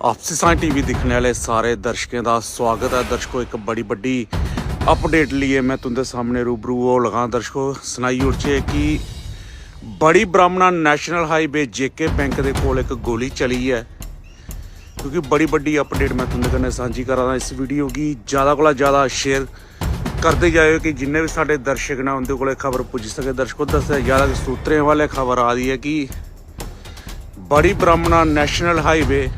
ਆਪਸੀ ਸਾਂ ਟੀਵੀ ਦੇਖਣ ਵਾਲੇ ਸਾਰੇ ਦਰਸ਼ਕਾਂ ਦਾ ਸਵਾਗਤ ਹੈ। ਦਰਸ਼ਕੋ, ਇੱਕ ਬੜੀ ਵੱਡੀ ਅਪਡੇਟ ਲਈ ਮੈਂ ਤੁਹਾਡੇ ਸਾਹਮਣੇ ਰੂਬਰੂ ਹੋ ਲਗਾ। ਦਰਸ਼ਕੋ, ਸੁਣਾਈ ਉਰਚੇ ਕਿ Bari Brahmana national highway JK bank ਦੇ ਕੋਲ ਇੱਕ ਗੋਲੀ ਚਲੀ ਹੈ। ਕਿਉਂਕਿ ਬੜੀ ਵੱਡੀ ਅਪਡੇਟ ਮੈਂ ਤੁਹਾਡੇ ਨਾਲ ਸਾਂਝੀ ਕਰਾਂ ਇਸ ਵੀਡੀਓ ਕੀ ਜ਼ਿਆਦਾ ਕੋਲਾ ਜ਼ਿਆਦਾ ਸ਼ੇਅਰ ਕਰਦੇ ਜਾਇਓ ਕਿ ਜਿੰਨੇ ਵੀ ਸਾਡੇ ਦਰਸ਼ਕ ਨੇ ਉਹਦੇ ਕੋਲੇ ਖਬਰ ਪੁੱਜ ਸਕੇ। ਦਰਸ਼ਕੋ, ਦੱਸਿਆ ਜ਼ਿਆਦਾ ਕਿ ਸੂਤਰੇ ਵਾਲੇ ਖਬਰ ਆ ਰਹੀ ਹੈ ਕਿ Bari Brahmana national highway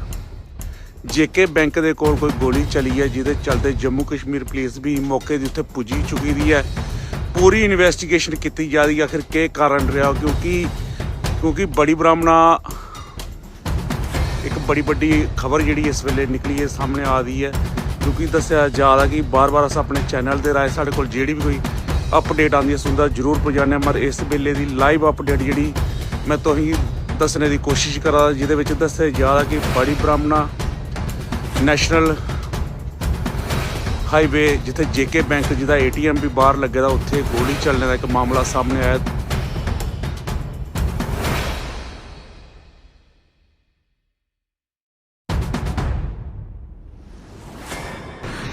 JK bank ਦੇ ਕੋਲ ਕੋਈ ਗੋਲੀ ਚਲੀ ਹੈ, ਜਿਹਦੇ ਚਲਦੇ ਜੰਮੂ ਕਸ਼ਮੀਰ ਪੁਲਿਸ ਵੀ ਮੌਕੇ ਦੀ ਉੱਤੇ ਪੁੱਜੀ ਚੁੱਕੀ ਦੀ ਹੈ। ਪੂਰੀ ਇਨਵੈਸਟੀਗੇਸ਼ਨ ਕੀਤੀ ਜਾ ਰਹੀ ਹੈ। ਆਖਿਰ ਕੀ ਕਾਰਨ ਰਿਹਾ? ਕਿਉਂਕਿ ਕਿਉਂਕਿ ਬੜੀ ਬ੍ਰਾਹਮਣਾ ਇੱਕ ਬੜੀ ਵੱਡੀ ਖਬਰ ਜਿਹੜੀ ਇਸ ਵੇਲੇ ਨਿਕਲੀ ਹੈ, ਸਾਹਮਣੇ ਆ ਰਹੀ ਹੈ। ਕਿਉਂਕਿ ਦੱਸਿਆ ਜਾ ਰਿਹਾ ਕਿ ਬਾਰ-ਬਾਰ ਅਸਾਂ ਆਪਣੇ ਚੈਨਲ ਦੇ ਰਾਹੀਂ ਸਾਡੇ ਕੋਲ ਜਿਹੜੀ ਵੀ ਕੋਈ ਅਪਡੇਟ ਆਉਂਦੀ ਹੈ ਸੁਣਦਾ ਜਰੂਰ ਪਹੁੰਚਾਉਂਦੇ ਪਰ ਇਸ ਵੇਲੇ ਦੀ ਲਾਈਵ ਅਪਡੇਟ ਜਿਹੜੀ ਮੈਂ ਤੁਹਾਨੂੰ ਦੱਸਣ ਦੀ ਕੋਸ਼ਿਸ਼ ਕਰਾਂ ਜਿਹਦੇ ਵਿੱਚ ਦੱਸਿਆ ਜਾ ਰਿਹਾ ਕਿ ਬੜੀ ਬ੍ਰਾਹਮਣਾ ਨੈਸ਼ਨਲ ਹਾਈਵੇ ਜਿੱਥੇ ਜੇਕੇ ਬੈਂਕ ਜਿਹਦਾ ਏਟੀਐਮ ਵੀ ਬਾਹਰ ਲੱਗਿਆ ਦਾ ਉੱਥੇ ਗੋਲੀ ਚੱਲਣ ਦਾ ਇੱਕ ਮਾਮਲਾ ਸਾਹਮਣੇ ਆਇਆ।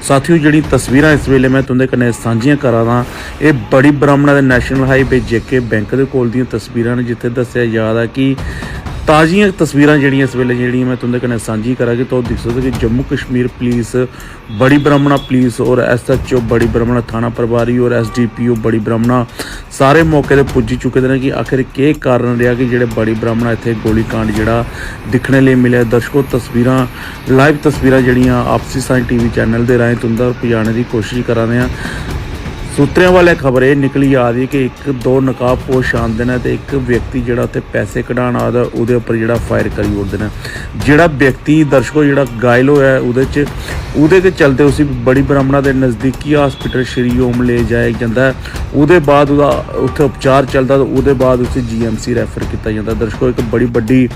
ਸਾਥੀਓ, ਜਿਹੜੀ ਤਸਵੀਰਾਂ ਇਸ ਵੇਲੇ ਮੈਂ ਤੁਹਾਡੇ ਕਨੇ ਸਾਂਝੀਆਂ ਕਰਾ ਦਾਂ ਇਹ ਬੜੀ ਬ੍ਰਾਹਮਣਾ ਦੇ ਨੈਸ਼ਨਲ ਹਾਈਵੇ ਜੇਕੇ ਬੈਂਕ ਦੇ ਕੋਲ ਦੀਆਂ ਤਸਵੀਰਾਂ ਨੇ, ਜਿੱਥੇ ਦੱਸਿਆ ਜਾ ਕਿ ਤਾਜ਼ੀਆਂ ਤਸਵੀਰਾਂ ਜਿਹੜੀਆਂ ਇਸ ਵੇਲੇ ਜਿਹੜੀਆਂ ਮੈਂ ਤੁਹਾਡੇ ਕਨੇ ਸਾਂਝੀ ਕਰਾਂਗੇ, ਤਾਂ ਉਹ ਦਿਖ ਸਕਦਾ ਕਿ ਜੰਮੂ ਕਸ਼ਮੀਰ ਪੁਲਿਸ, ਬੜੀ ਬ੍ਰਾਹਮਣਾ ਪੁਲਿਸ ਔਰ ਐਸਐਚਓ ਬੜੀ ਬ੍ਰਾਹਮਣਾ ਥਾਣਾ ਪ੍ਰਭਾਰੀ ਔਰ ਐਸਡੀਪੀਓ ਬੜੀ ਬ੍ਰਾਹਮਣਾ ਸਾਰੇ ਮੌਕੇ ਤੇ ਪੁੱਜ ਚੁੱਕੇ ਨੇ ਕਿ ਆਖਿਰ ਕੀ ਕਾਰਨ ਰਿਹਾ ਕਿ ਜਿਹੜੇ ਬੜੀ ਬ੍ਰਾਹਮਣਾ ਇੱਥੇ ਗੋਲੀकांड ਜਿਹੜਾ ਦਿਖਣੇ ਲਈ ਮਿਲਿਆ। ਦਰਸ਼ਕੋ, ਤਸਵੀਰਾਂ, ਲਾਈਵ ਤਸਵੀਰਾਂ ਜਿਹੜੀਆਂ ਆਪਸੀ ਸਾਇੰਸ ਟੀਵੀ ਚੈਨਲ ਦੇ ਰਾਹੀਂ ਤੁੰਦਰ ਪਜਾਣੇ ਦੀ ਕੋਸ਼ਿਸ਼ ਕਰਾਂਦੇ ਆ ਸੂਤਰਿਆਂ ਵਾਲੇ ਖਬਰ ਇਹ ਨਿਕਲੀ ਆ ਰਹੀ ਕਿ ਇੱਕ ਦੋ ਨਕਾਬਪੋਸ਼ ਆਉਂਦੇ ਨੇ ਤੇ ਇੱਕ ਵਿਅਕਤੀ ਜਿਹੜਾ ਉੱਥੇ ਪੈਸੇ ਕਢਾਉਣ ਆਦਾ ਉਹਦੇ ਉੱਪਰ ਜਿਹੜਾ ਫਾਇਰ ਕਰੀ ਉੜਦੇ ਨੇ। ਜਿਹੜਾ ਵਿਅਕਤੀ ਦਰਸ਼ਕੋ ਜਿਹੜਾ ਘਾਇਲ ਹੋਇਆ ਉਹਦੇ 'ਚ, ਉਹਦੇ ਤੇ ਚਲਦੇ ਉਸੇ ਬੜੀ ਬ੍ਰਾਹਮਣਾ ਦੇ ਨਜ਼ਦੀਕੀ ਹਸਪੀਟਲ ਸ਼੍ਰੀ ਓਮ ਲੈ ਜਾਇਆ ਜਾਂਦਾ ਉਹਦੇ ਬਾਅਦ ਉਹਦਾ ਉੱਥੇ ਉਪਚਾਰ ਚੱਲਦਾ ਤੇ ਉਹਦੇ ਬਾਅਦ ਉਸੇ ਜੀਐਮਸੀ ਰੈਫਰ ਕੀਤਾ ਜਾਂਦਾ। ਦਰਸ਼ਕੋ ਇੱਕ ਬੜੀ ਵੱਡੀ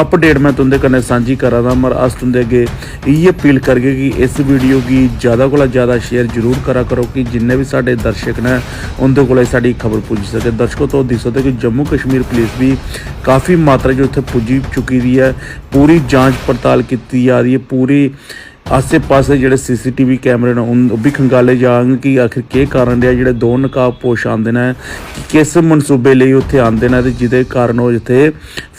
ਅਪਡੇਟ ਮੈਂ ਤੁੰਦੇ ਕਨੇ ਸਾਂਝੀ ਕਰਾਂ ਦਾ ਮਰ ਅਸ ਤੁੰਦੇ ਅੱਗੇ ਇਹ ਅਪੀਲ ਕਰਗੇ ਕਿ ਇਸ ਵੀਡੀਓ ਕੀ ਜ਼ਿਆਦਾ ਕੋਲ ਜ਼ਿਆਦਾ ਸ਼ੇਅਰ ਜ਼ਰੂਰ ਕਰਾ ਕਰੋ ਕਿ ਜਿੰਨੇ ਵੀ ਸਾਡੇ ਦਰਸ਼ਕ ਨੇ ਉਹਦੇ ਕੋਲੇ ਸਾਡੀ ਖਬਰ ਪੁੱਜ। ਸਕੇ ਦਰਸ਼ਕੋ ਤੋਂ ਦਿਖ ਸਕਦੇ ਕਿ ਜੰਮੂ ਕਸ਼ਮੀਰ ਪੁਲਿਸ ਵੀ ਕਾਫੀ ਮਾਤਰਾ 'ਚ ਉੱਥੇ ਪੁੱਜੀ ਚੁੱਕੀ ਦੀ ਹੈ। ਪੂਰੀ ਜਾਂਚ ਪੜਤਾਲ ਕੀਤੀ ਜਾ ਰਹੀ ਹੈ। ਪੂਰੀ ਆਸੇ-ਪਾਸੇ ਜਿਹੜੇ ਸੀਸੀਟੀਵੀ ਕੈਮਰੇ ਨੇ, ਉਹ ਵੀ ਖੰਗਾਲੇ ਜਾਣ ਕਿ ਆਖਿਰ ਕੀ ਕਾਰਨ ਰਿਹਾ, ਜਿਹੜੇ ਦੋ ਨਕਾਬ ਪੋਸ਼ ਆਉਂਦੇ ਨੇ ਕਿਸ ਮਨਸੂਬੇ ਲਈ ਉੱਥੇ ਆਉਂਦੇ ਨੇ ਤੇ ਜਿਹਦੇ ਕਾਰਨ ਉਹ ਜਿੱਥੇ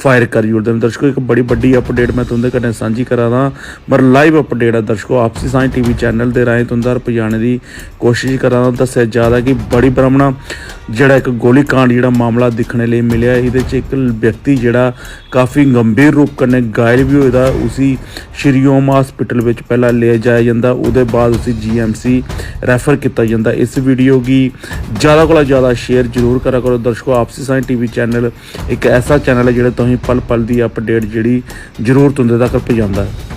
ਫਾਇਰ ਕਰੀ ਉੜਦੇ ਨੇ ਦਰਸ਼ਕੋ, ਇੱਕ ਬੜੀ ਵੱਡੀ ਅਪਡੇਟ ਮੈਂ ਤੁਹਾਡੇ ਕਨੇ ਸਾਂਝੀ ਕਰਾਂਦਾ ਪਰ ਲਾਈਵ ਅਪਡੇਟ ਹੈ ਦਰਸ਼ਕੋ, ਆਪਸੀ ਸਾਇੰਸ ਟੀਵੀ ਚੈਨਲ ਦੇ ਰਾਹੀਂ ਤੁੰਦਰ ਪਹੁੰਚਾਉਣ ਦੀ ਕੋਸ਼ਿਸ਼ ਕਰਾਂਦਾ ਦੱਸਿਆ ਜਾਂਦਾ ਕਿ ਬੜੀ ਬ੍ਰਾਹਮਣਾ ਜਿਹੜਾ ਇੱਕ ਗੋਲੀ ਕਾਂਡ ਜਿਹੜਾ ਮਾਮਲਾ ਦਿਖਣੇ ਲਈ ਮਿਲਿਆ, ਇਹਦੇ ਚ ਇੱਕ ਵਿਅਕਤੀ ਜਿਹੜਾ ਕਾਫੀ ਗੰਭੀਰ ਰੂਪ ਕਨੇ ਘਾਇਲ ਵੀ ਹੋਇਆ ਉਸੀ ਸ਼੍ਰੀ ਓਮ ਹਸਪੀਟਲ ਵਿੱਚ ਪਹਿਲਾਂ ਲਿਆ ਜਾਇਆ ਜਾਂਦਾ, ਉਹਦੇ ਬਾਅਦ ਉਸੀ ਜੀਐਮਸੀ ਰੈਫਰ ਕੀਤਾ ਜਾਂਦਾ। ਇਸ ਵੀਡੀਓ ਕੀ ਜ਼ਿਆਦਾ ਕੋਲ ਜ਼ਿਆਦਾ ਸ਼ੇਅਰ ਜ਼ਰੂਰ ਕਰਾ ਕਰੋ। ਦਰਸ਼ਕੋ, ਆਪਸੀ ਸਾਇੰਸ ਟੀਵੀ ਚੈਨਲ ਇੱਕ ਐਸਾ ਚੈਨਲ ਹੈ ਜਿਹੜਾ ਤੁਸੀਂ ਪਲ ਪਲ ਦੀ ਅਪਡੇਟ ਜਿਹੜੀ ਜ਼ਰੂਰ ਤੁੰਦੇ ਤੱਕ ਪਹੁੰਚਾਉਂਦਾ ਹੈ।